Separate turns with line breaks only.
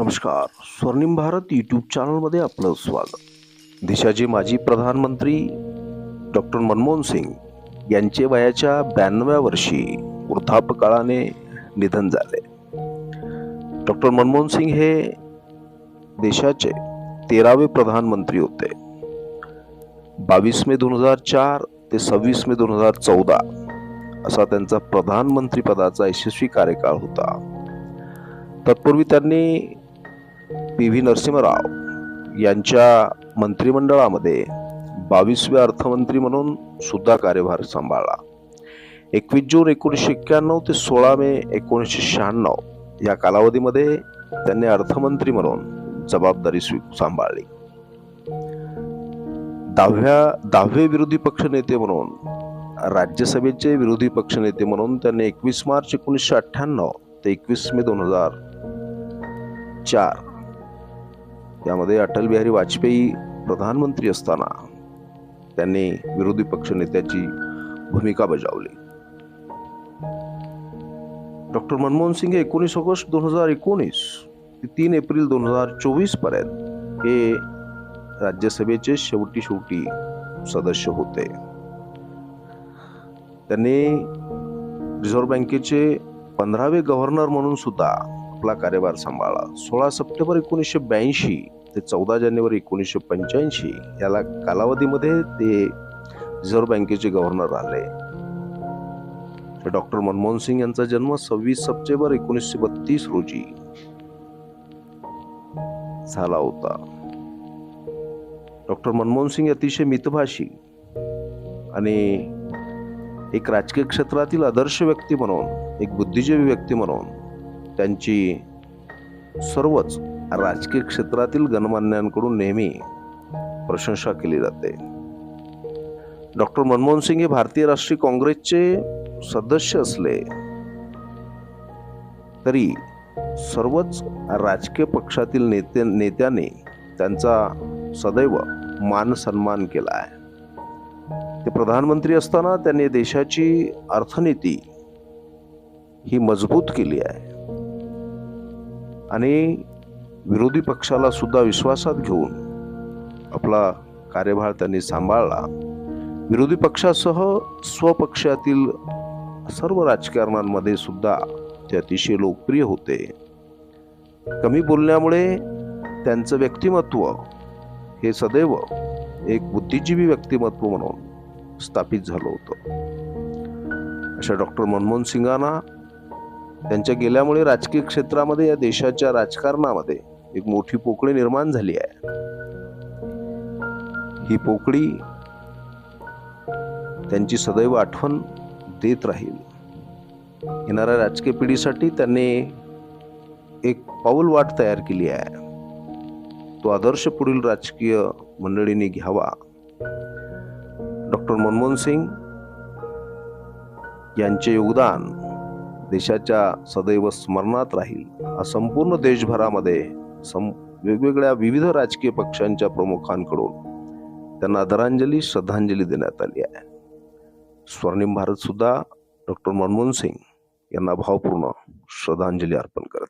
नमस्कार. स्वर्णिम भारत यूट्यूब चॅनलमध्ये आपलं स्वागत. देशाचे माजी प्रधानमंत्री डॉक्टर मनमोहन सिंग यांचे वयाच्या ब्याण्णव्या वर्षी वृद्धापकाळाने निधन झाले. डॉक्टर मनमोहन सिंग हे देशाचे तेरावे प्रधानमंत्री होते. बावीस मे दोन हजार चार ते सव्वीस मे दोन हजार चौदा असा त्यांचा प्रधानमंत्री पदाचा यशस्वी कार्यकाळ होता. तत्पूर्वी त्यांनी पी व्ही नरसिंहराव यांच्या मंत्रिमंडळामध्ये बावीसव्या अर्थमंत्री म्हणून सुद्धा कार्यभार सांभाळला. एकवीस जून एकोणीसशे एक्क्याण्णव ते सोळा मे एकोणीसशे शहाण्णव या कालावधीमध्ये त्यांनी अर्थमंत्री म्हणून जबाबदारी स्वी सांभाळली. दहाव्या दहावे विरोधी पक्षनेते म्हणून राज्यसभेचे विरोधी पक्षनेते म्हणून त्यांनी एकवीस मार्च एकोणीसशे अठ्ठ्याण्णव ते एकवीस मे दोन हजार चार त्यामध्ये अटल बिहारी वाजपेयी प्रधानमंत्री असताना त्यांनी विरोधी पक्षनेत्याची भूमिका बजावली. डॉक्टर मनमोहन सिंग हे एकोणीस ऑगस्ट दोन हजार एकोणीस ते तीन एप्रिल दोन हजार चोवीसपर्यंत हे राज्यसभेचे शेवटी शेवटी सदस्य होते. त्यांनी रिझर्व्ह बँकेचे पंधरावे गव्हर्नर म्हणून सुद्धा आपला कार्यभार सांभाळला. सोळा सप्टेंबर एकोणीसशे ब्याऐंशी ते चौदा जानेवारी एकोणीसशे पंच्याऐंशी याला कालावधीमध्ये ते रिझर्व्ह बँकेचे गव्हर्नर आले. डॉक्टर मनमोहन सिंग यांचा जन्म सव्वीस सप्टेंबर एकोणीसशे बत्तीस रोजी झाला होता. डॉक्टर मनमोहन सिंग अतिशय मितभाषी आणि एक राजकीय क्षेत्रातील आदर्श व्यक्ती म्हणून एक बुद्धिजीवी व्यक्ती म्हणून त्यांची सर्वच राजकीय क्षेत्रातील गणमान्यांकडून नेहमी प्रशंसा केली जाते. डॉक्टर मनमोहन सिंग हे भारतीय राष्ट्रीय काँग्रेसचे सदस्य असले तरी सर्वच राजकीय पक्षातील नेते नेत्यांनी त्यांचा सदैव मान सन्मान केला आहे. ते प्रधानमंत्री असताना त्यांनी देशाची अर्थनीती ही मजबूत केली आहे. आणि विरोधी पक्षाला सुद्धा विश्वासात घेऊन आपला कार्यभार त्यांनी सांभाळला. विरोधी पक्षासह स्वपक्षातील सर्व राजकारणांमध्ये सुद्धा ते अतिशय लोकप्रिय होते. कमी बोलण्यामुळे त्यांचं व्यक्तिमत्व हे सदैव एक बुद्धिजीवी व्यक्तिमत्व म्हणून स्थापित झालं होतं. अशा डॉक्टर मनमोहन सिंगांना त्यांच्या गेल्यामुळे राजकीय क्षेत्रामध्ये या देशाच्या राजकारणामध्ये एक मोठी पोकळी निर्माण झाली आहे. ही पोकळी त्यांची सदैव आठवण देत राहील. येणाऱ्या राजकीय पिढीसाठी त्यांनी एक पाऊल वाट तयार केली आहे. तो आदर्श पुढील राजकीय मंडळींनी घ्यावा. डॉक्टर मनमोहन सिंग यांचे योगदान देशाच्या सदैव स्मरणात राहील. हा संपूर्ण देशभरामध्ये सम वेगवेगळ्या विविध राजकीय पक्षांच्या प्रमुखांकडून त्यांना आदरांजली श्रद्धांजली देण्यात आली आहे. स्वर्णिम भारत सुद्धा डॉक्टर मनमोहन सिंग यांना भावपूर्ण श्रद्धांजली अर्पण करत आहे.